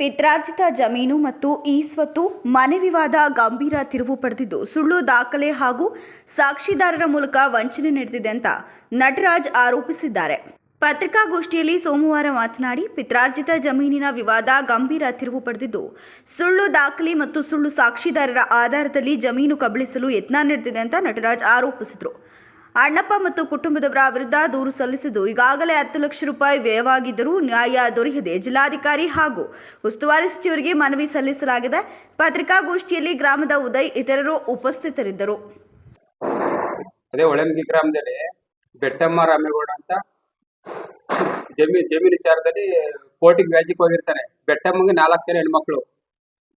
ಪಿತ್ರಾರ್ಜಿತ ಜಮೀನು ಮತ್ತು ಈ ಸ್ವತ್ತು ಮನೆ ವಿವಾದ ಗಂಭೀರ ತಿರುವು ಪಡೆದಿದ್ದು ಸುಳ್ಳು ದಾಖಲೆ ಹಾಗೂ ಸಾಕ್ಷಿದಾರರ ಮೂಲಕ ವಂಚನೆ ನಡೆದಿದೆ ಅಂತ ನಟರಾಜ್ ಆರೋಪಿಸಿದ್ದಾರೆ. ಪತ್ರಿಕಾಗೋಷ್ಠಿಯಲ್ಲಿ ಸೋಮವಾರ ಮಾತನಾಡಿ, ಪಿತ್ರಾರ್ಜಿತ ಜಮೀನಿನ ವಿವಾದ ಗಂಭೀರ ತಿರುವು ಪಡೆದಿದ್ದು ಸುಳ್ಳು ದಾಖಲೆ ಮತ್ತು ಸುಳ್ಳು ಸಾಕ್ಷಿದಾರರ ಆಧಾರದಲ್ಲಿ ಜಮೀನು ಕಬಳಿಸಲು ಯತ್ನ ನಡೆದಿದೆ ಅಂತ ನಟರಾಜ್ ಆರೋಪಿಸಿದರು. ಅಣ್ಣಪ್ಪ ಮತ್ತು ಕುಟುಂಬದವರ ವಿರುದ್ಧ ದೂರು ಸಲ್ಲಿಸಿದ್ದು ಈಗಾಗಲೇ ಹತ್ತು ಲಕ್ಷ ರೂಪಾಯಿ ವ್ಯಯವಾಗಿದ್ದರೂ ನ್ಯಾಯ ದೊರೆಯದೆ ಜಿಲ್ಲಾಧಿಕಾರಿ ಹಾಗೂ ಉಸ್ತುವಾರಿ ಸಚಿವರಿಗೆ ಮನವಿ ಸಲ್ಲಿಸಲಾಗಿದೆ. ಪತ್ರಿಕಾಗೋಷ್ಠಿಯಲ್ಲಿ ಗ್ರಾಮದ ಉದಯ್ ಇತರರು ಉಪಸ್ಥಿತರಿದ್ದರು. ಅದೇ ಒಳಂಗಿ ಗ್ರಾಮದಲ್ಲಿ ಬೆಟ್ಟಮ್ಮ ರಾಮೇಗೌಡ ಅಂತ ಜಮೀನ್ ಜಮೀನು ವಿಚಾರದಲ್ಲಿ ಕೋರ್ಟಿಗೆ ವ್ಯಾಜಿಕ್ ಹೋಗಿರ್ತಾನೆ. ಬೆಟ್ಟಮ್ಮಂಗೆ ನಾಲ್ಕು ಜನ ಹೆಣ್ಮಕ್ಳು.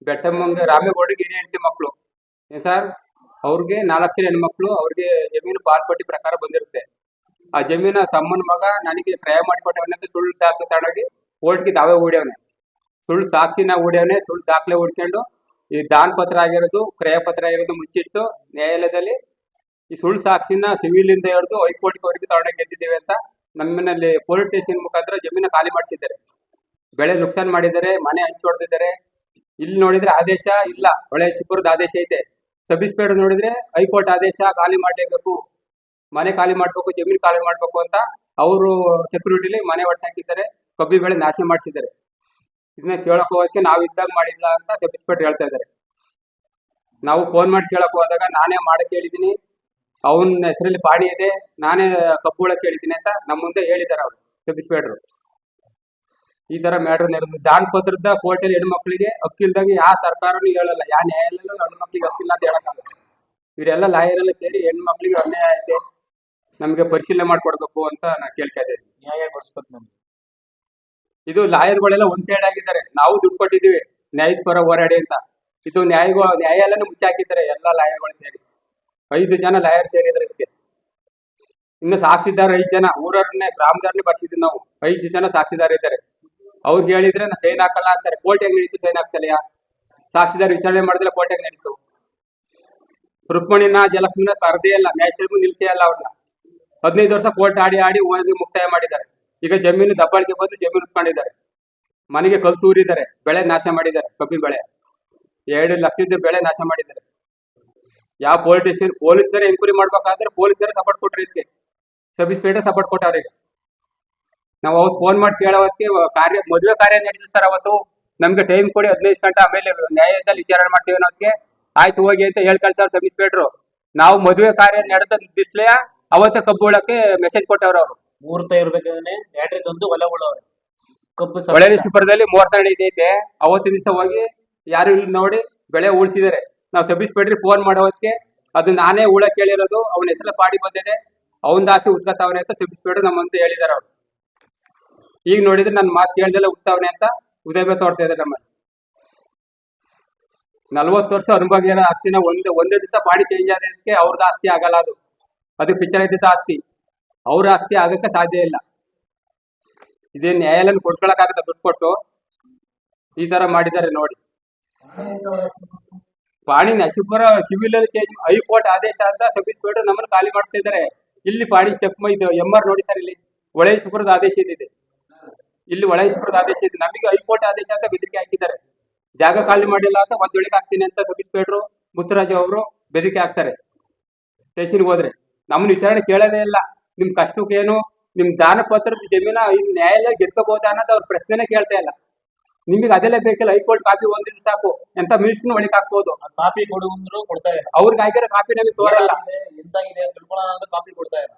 ಬೆಟ್ಟಮ್ಮಂಗೆ ರಾಮೇಗೌಡಗೆ ಹಿರಿಯ ಹೆಂಡತಿ ಮಕ್ಕಳು. ಏನ್ ಸರ್? ಅವ್ರಿಗೆ ನಾಲ್ಕು ಜನ ಹೆಣ್ಮಕ್ಳು, ಅವ್ರಿಗೆ ಜಮೀನು ಪಾಲ್ಪಟ್ಟಿ ಪ್ರಕಾರ ಬಂದಿರುತ್ತೆ. ಆ ಜಮೀನ ತಮ್ಮನ ಮಗ ನನಗೆ ಕ್ರಯ ಮಾಡಿಕೊಟ್ಟವನಂತ ಸುಳ್ಳು ಸಾಕ್ಷಿ ತಗೊಂಡೋಗಿ ಕೋರ್ಟ್ಗೆ ತಾವೇ ಓಡ್ಯವನೆ ಸುಳ್ಳು ಸಾಕ್ಷಿನ ಓಡ್ಯವನೆ ಸುಳ್ಳು ದಾಖಲೆ ಓಡ್ಕೊಂಡು ಈ ದಾನ್ ಪತ್ರ ಆಗಿರೋದು, ಕ್ರಯ ಪತ್ರ ಆಗಿರೋದು ಮುಚ್ಚಿಟ್ಟು, ನ್ಯಾಯಾಲಯದಲ್ಲಿ ಈ ಸುಳ್ಳು ಸಾಕ್ಷಿನ ಸಿವಿಲ್ ಇಂದ ಹಿಡಿದು ಹೈಕೋರ್ಟ್ ವರೆಗೂ ತಗೊಂಡೋಗಿ ಗೆದ್ದಿದ್ದೇವೆ ಅಂತ ನಮ್ಮನಲ್ಲಿ ಪೊಲೀಸ್ ಸ್ಟೇಷನ್ ಮುಖಾಂತರ ಜಮೀನ ಖಾಲಿ ಮಾಡಿಸಿದ್ದಾರೆ. ಬೆಳೆ ನುಕ್ಸಾನ್ ಮಾಡಿದ್ದಾರೆ, ಮನೆ ಹಂಚಿ ಹೊಡೆದಿದ್ದಾರೆ. ಇಲ್ಲಿ ನೋಡಿದ್ರೆ ಆದೇಶ ಇಲ್ಲ. ಹೊಳೆ ಶಿಪುರದ ಆದೇಶ ಐತೆ ಸಬ್ ನೋಡಿದ್ರೆ ಹೈಕೋರ್ಟ್ ಆದೇಶ ಖಾಲಿ ಮಾಡಲೇಬೇಕು, ಮನೆ ಖಾಲಿ ಮಾಡ್ಬೇಕು, ಜಮೀನು ಖಾಲಿ ಮಾಡ್ಬೇಕು ಅಂತ ಅವರು ಸೆಕ್ಯೂರಿಟಿಲಿ ಮನೆ ಹಾಕಿದ್ದಾರೆ, ಕಬ್ಬಿ ಬೆಳೆ ನಾಶ ಮಾಡಿಸಿದ್ದಾರೆ. ಇದನ್ನ ಕೇಳಕ್ ಹೋಗೋದಕ್ಕೆ ನಾವು ಇದ್ದಾಗ ಮಾಡಿಲ್ಲ ಅಂತ ಸಬ್ ಹೇಳ್ತಾ ಇದ್ದಾರೆ. ನಾವು ಫೋನ್ ಮಾಡಿ ಕೇಳಕ್ ಹೋದಾಗ ನಾನೇ ಮಾಡಕ್ ಹೇಳಿದೀನಿ ಅವನ ಹೆಸರಲ್ಲಿ ಪಾಣಿ ಇದೆ, ನಾನೇ ಕಬ್ಬು ಕೇಳಿದ್ದೀನಿ ಅಂತ ನಮ್ಮ ಮುಂದೆ ಹೇಳಿದ್ದಾರೆ ಅವರು ಸಬ್ ಈ ತರ ಮ್ಯಾಟ್ರ್ ನಡೆದು ದಾನ್ ಪತ್ರದ ಕೋರ್ಟಲ್ಲಿ ಹೆಣ್ಮಕ್ಳಿಗೆ ಹಕ್ಕಿಲ್ದಂಗೆ ಯಾವ ಸರ್ಕಾರನು ಹೇಳಲ್ಲ. ಯಾವ ನ್ಯಾಯಾಲಯ ಹೆಣ್ಮಕ್ಳಿಗೆ ಹಕ್ಕಿಲ್ಲ ಅಂತ ಹೇಳಕ್ಕಾಗಲ್ಲ. ಇವರೆಲ್ಲ ಲಾಯರ್ ಎಲ್ಲ ಸೇರಿ ಹೆಣ್ಮಕ್ಳಿಗೆ ಅನ್ಯಾಯ ಐತೆ ನಮಗೆ ಪರಿಶೀಲನೆ ಮಾಡ್ಕೊಡ್ಬೇಕು ಅಂತ ನಾ ಕೇಳ್ತಾ ಇದ್ದೀನಿ. ನ್ಯಾಯ ಕೊಡಿಸ್ಬೇಕು ನಮ್ಗೆ. ಇದು ಲಾಯರ್ಗಳೆಲ್ಲ ಒಂದ್ ಸೈಡ್ ಆಗಿದ್ದಾರೆ. ನಾವು ದುಡ್ಡು ಕೊಟ್ಟಿದ್ದೀವಿ ನ್ಯಾಯದ ಪರ ಹೋರಾಡಿ ಅಂತ. ಇದು ನ್ಯಾಯ ನ್ಯಾಯಾಲಯನ ಮುಚ್ಚಾಕಿದ್ದಾರೆ ಎಲ್ಲ ಲಾಯರ್ಗಳು ಸೇರಿ. ಐದು ಜನ ಲಾಯರ್ ಸೇರಿದ್ದಾರೆ ಇದಕ್ಕೆ. ಇನ್ನು ಸಾಕ್ಷಿದಾರ ಐದು ಜನ. ಊರವ್ರನ್ನೇ ಗ್ರಾಮದವ್ರನ್ನೇ ಬರ್ಸಿದ್ವಿ ನಾವು. ಐದು ಜನ ಸಾಕ್ಷಿದಾರ ಇದ್ದಾರೆ. ಅವ್ರಿಗೆ ಹೇಳಿದ್ರೆ ನಾ ಸೈನ್ ಹಾಕಲ್ಲ ಅಂತಾರೆ. ಕೋರ್ಟ್ ಹೆಂಗ್ ನಡೀತು ಸೈನ್ ಹಾಕ್ತಲೆಯಾ ಸಾಕ್ಷಿದಾರ ವಿಚಾರಣೆ ಮಾಡಿದ್ರೆ ಕೋರ್ಟ್ ಹೆಂಗ್ ನಡೀತು ರುಕ್ಮಣಿನ ಜಲಕ್ಷ್ಮಿನ ಕರ್ದೇ ಇಲ್ಲ ನ್ಯಾಷನಲ್ ನಿಲ್ಸೇ ಅಲ್ಲ ಅವ್ರನ್ನ. ಹದಿನೈದು ವರ್ಷ ಕೋರ್ಟ್ ಆಡಿ ಆಡಿ ಹೋಗಿ ಮುಕ್ತಾಯ ಮಾಡಿದ್ದಾರೆ. ಈಗ ಜಮೀನು ದಬ್ಬಾಳಿಕೆ ಬಂದು ಜಮೀನು ಉತ್ಕೊಂಡಿದ್ದಾರೆ. ಮನೆಗೆ ಕಲ್ ತೂರಿದ್ದಾರೆ, ಬೆಳೆ ನಾಶ ಮಾಡಿದ್ದಾರೆ ಕಬ್ಬಿ ಬೆಳೆ. ಎರಡು ಲಕ್ಷದ ಬೆಳೆ ನಾಶ ಮಾಡಿದ್ದಾರೆ. ಯಾವ ಪೊಲೀಸ್ ಸ್ಟೇಷನ್ ಪೊಲೀಸ್ನವರೇ ಎಂಕ್ವೈರಿ ಮಾಡ್ಬೇಕಾದ್ರೆ ಪೊಲೀಸ್ನವರೇ ಸಪೋರ್ಟ್ ಕೊಟ್ರಿ ಇದಕ್ಕೆ. ಸಬ್ ಇನ್ಸ್ಪೆಕ್ಟರ್ ಸಪೋರ್ಟ್ ಕೊಟ್ಟವ್ರೆ ನಾವು ಅವತ್ತು ಫೋನ್ ಮಾಡಿ ಕೇಳೋವತ್ತಿಗೆ ಕಾರ್ಯ ಮದುವೆ ಕಾರ್ಯ ನಡೀತದೆ ಸರ್ ಅವತ್ತು. ನಮ್ಗೆ ಟೈಮ್ ಕೊಡಿ ಹದಿನೈದು ಗಂಟೆ ಆಮೇಲೆ ನ್ಯಾಯದಲ್ಲಿ ವಿಚಾರಣೆ ಮಾಡ್ತೀವಿ ಅನ್ನೋದಕ್ಕೆ ಆಯ್ತು ಹೋಗಿ ಅಂತ ಹೇಳಿ ಸರ್ ಸಬ್ ಇನ್ಸ್ಪೆಕ್ಟರ್ ನಾವು ಮದುವೆ ಕಾರ್ಯ ನಡೆದ ಬಿಸ್ಲೆಯ ಅವತ್ತು ಕಬ್ಬು ಒಳಕ್ಕೆ ಮೆಸೇಜ್ ಕೊಟ್ಟವ್ರು ಅವರು. ಮುಹೂರ್ತ ಇರ್ಬೇಕಾದ್ರೆ ಬ್ಯಾಟ್ರಿ ತಂದು ಹೊಲ ಕಬ್ಬು ಸಮೇತ. ಹೊಳೆ ಶಿಪುರದಲ್ಲಿ ಮೂವತ್ತ ನಡೀತೈತೆ ಅವತ್ತಿನ ದಿವಸ ಹೋಗಿ ಯಾರು ಇಲ್ಲಿ ನೋಡಿ ಬೆಳೆ ಉಳಿಸಿದ್ದಾರೆ. ನಾವು ಸಬ್ ಇನ್ಸ್ಪೆಕ್ಟ್ರಿ ಫೋನ್ ಮಾಡೋದಕ್ಕೆ ಅದು ನಾನೇ ಉಳ ಕೇಳಿರೋದು ಅವನ ಹೆಸರು ಪಾಡಿ ಬಂದಿದೆ. ಅವನ ದಾಸಿ ಉತ್ಕತ್ತವನೆ ಅಂತ ಸಬ್ ಇನ್ಸ್ಪೆಕ್ಟರ್ ನಮ್ಮ ಮುಂದೆ ಹೇಳಿದಾರೆ ಅವ್ರು. ಈಗ ನೋಡಿದ್ರೆ ನನ್ನ ಮಾತು ಕೇಳ್ದೆಲ್ಲ ಉತ್ತಾವನೆ ಅಂತ ಉದಯ ತೋರ್ತಾ ಇದ್ದಾರೆ ನಮ್ಮಲ್ಲಿ. ನಲ್ವತ್ತು ವರ್ಷ ಅನುಭವ ಇರೋ ಆಸ್ತಿನ ಒಂದೇ ಒಂದೇ ದಿವಸ ಬಾಡಿ ಚೇಂಜ್ ಆಗೋದಕ್ಕೆ ಅವ್ರದ್ದು ಆಸ್ತಿ ಆಗಲ್ಲ ಅದು. ಅದು ಪಿಕ್ಚರ್ ಇದ್ದಿದ್ದ ಆಸ್ತಿ. ಅವ್ರ ಆಸ್ತಿ ಆಗಕ್ಕೆ ಸಾಧ್ಯ ಇಲ್ಲ. ಇದೇ ನ್ಯಾಯಾಲಯ ಕೊಟ್ಕೊಳಕ್ಕಾಗತ್ತ ದುಡ್ಡು ಕೊಟ್ಟು ಈ ತರ ಮಾಡಿದ್ದಾರೆ ನೋಡಿ. ಪಾಣಿ ನಶಿಪುರ ಸಿವಿಲ್ ಅಲ್ಲಿ ಚೇಂಜ್ ಹೈಕೋರ್ಟ್ ಆದೇಶ ಅಂತ ಸಬ್ ಇನ್ಸ್ಪೆಕ್ಟರ್ ನಮ್ಮನ್ನು ಖಾಲಿ ಮಾಡ್ತಾ ಇದ್ದಾರೆ. ಇಲ್ಲಿ ಪಾಣಿ ಚೆಕ್ ಇದು ಎಂ ಆರ್ ನೋಡಿ ಸರ್ ಇಲ್ಲಿ. ಒಳೇಶ್ವರದ ಆದೇಶ ಇದಿದೆ. ಇಲ್ಲಿ ಒಳೇಶ್ವರದ ಆದೇಶ ಇದೆ. ನಮಗೆ ಹೈಕೋರ್ಟ್ ಆದೇಶ ಅಂತ ಬೆದರಿಕೆ ಹಾಕಿದ್ದಾರೆ. ಜಾಗ ಖಾಲಿ ಮಾಡಿಲ್ಲ ಅಂತ ಒಂದ್ ವೇಳೆಗೆ ಹಾಕ್ತೀನಿ ಅಂತ ಸಬ್ ಇನ್ಸ್ಪೆಕ್ಟರ್ ಮುತ್ತರಾಜು ಅವರು ಬೆದರಿಕೆ ಹಾಕ್ತಾರೆ. ಸ್ಟೇಷನ್ಗೆ ಹೋದ್ರೆ. ನಮ್ಮನ್ನ ವಿಚಾರಣೆ ಕೇಳೋದೇ ಇಲ್ಲ. ನಿಮ್ ಕಷ್ಟಕ್ಕೇನು ನಿಮ್ ದಾನ ಪತ್ರದ ಜಮೀನ ನ್ಯಾಯಾಲಯ ಗೆದ್ಕೋಬಹುದಾ ಅನ್ನೋದು ಅವ್ರ ಪ್ರಶ್ನೆನೇ ಕೇಳ್ತಾ ಇಲ್ಲ. ನಿಮಗೆ ಅದೆಲ್ಲ ಬೇಕಿಲ್ಲ. ಹೈಕೋರ್ಟ್ ಕಾಪಿ ಒಂದಿನ ಸಾಕು. ಎಂತ ಮಿನಿಸ್ಟರ್ ಒಳಗೆ ಹಾಕ್ಬೋದು. ಕಾಪಿ ಕೊಡುವಂದ್ರು ಕೊಡ್ತಾ ಇಲ್ಲ. ಅವ್ರಿಗೆ ಆಗಿರೋ ಕಾಪಿ ನಮಗೆ ತೋರಲ್ಲ. ಎಂತಾಗಿದೆ ತಿಳ್ಕೊಳ್ಳೋಣ ಕಾಪಿ ಕೊಡ್ತಾ ಇಲ್ಲ.